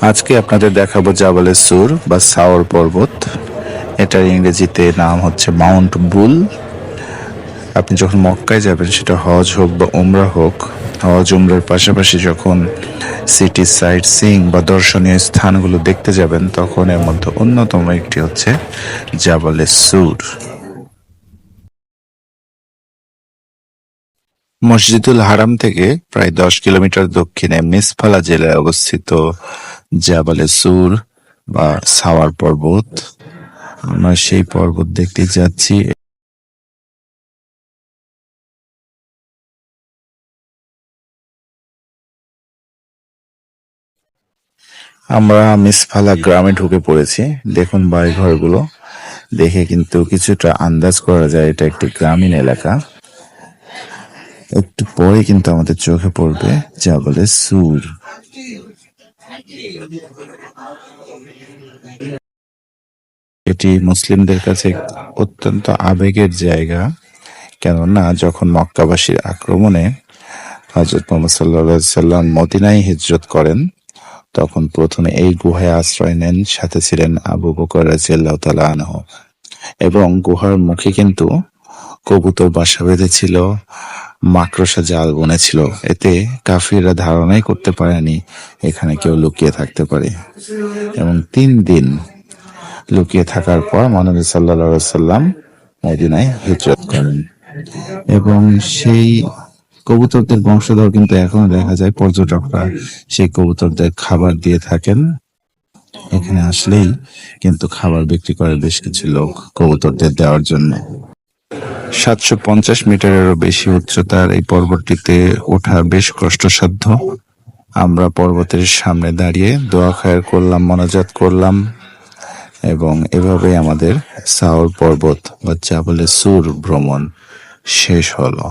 আজকে আপনাদের দেখাবো জাবালের সুর বা সাওর পর্বত। এটার ইংরেজিতে নাম হচ্ছে মাউন্ট বুল। আপনি যখন মক্কায় যাবেন, সেটা হজ হোক বা উমরা হোক, হজ উমরার পাশাপাশি যখন সিটি সাইট সিং বা দর্শনীয় স্থানগুলো দেখতে যাবেন, তখন এর মধ্যে অন্যতম একটি হচ্ছে জাবালের সুর। মসজিদুল হারাম থেকে প্রায় দশ কিলোমিটার দক্ষিণে মিসফালা জেলায় অবস্থিত জাবালে সুর বা সাওয়ার পর্বত। আমরা সেই পর্বত দেখতে যাচ্ছি। আমরা মিসফালা গ্রামে ঢুকে পড়েছি। দেখুন বাড়ি ঘরগুলো দেখে কিন্তু কিছুটা আন্দাজ করা যায় এটা একটি গ্রামীণ এলাকা। একটু পরে কিন্তু আমাদের চোখে পড়বে যা বলে সুর। এটি মুসলিমদের কাছে অত্যন্ত আবেগের জায়গা, কেননা যখন মক্কাবাসীর আক্রমণে হজরত মোহাম্মদ সাল্লা সাল্লাম মদিনায় হিজরত করেন, তখন প্রথমে এই গুহায় আশ্রয় নেন, সাথে ছিলেন আবু বকর রাজিয়াল্লাহ তালা এবং গুহার মুখে কিন্তু কবুতর বাসা বেঁধেছিল মাকড়সা জাল বুনেছিল। এতে কাফিররা ধারণাই করতে পারেনি এখানে কেউ লুকিয়ে থাকতে পারে। এবং তিন দিন লুকিয়ে থাকার পর মহানবী সাল্লা সাল্লাম মদিনায় হিজরত করেন। এবং সেই কবুতরদের বংশধর কিন্তু এখনও দেখা যায়। পর্যটকরা সেই কবুতরদের খাবার দিয়ে থাকেন। এখানে আসলেই কিন্তু খাবার বিক্রি করে বেশ কিছু লোক কবুতরদের দেওয়ার জন্য। সাতশো পঞ্চাশ মিটারেরও বেশি উচ্চতার এই পর্বতটিতে ওঠা বেশ কষ্টসাধ্য। আমরা পর্বতের সামনে দাঁড়িয়ে দোয়া খায়ের করলাম, মনাজাত করলাম এবং এভাবেই আমাদের সাউর পর্বত বা জাবলে সুর ভ্রমণ শেষ হলো।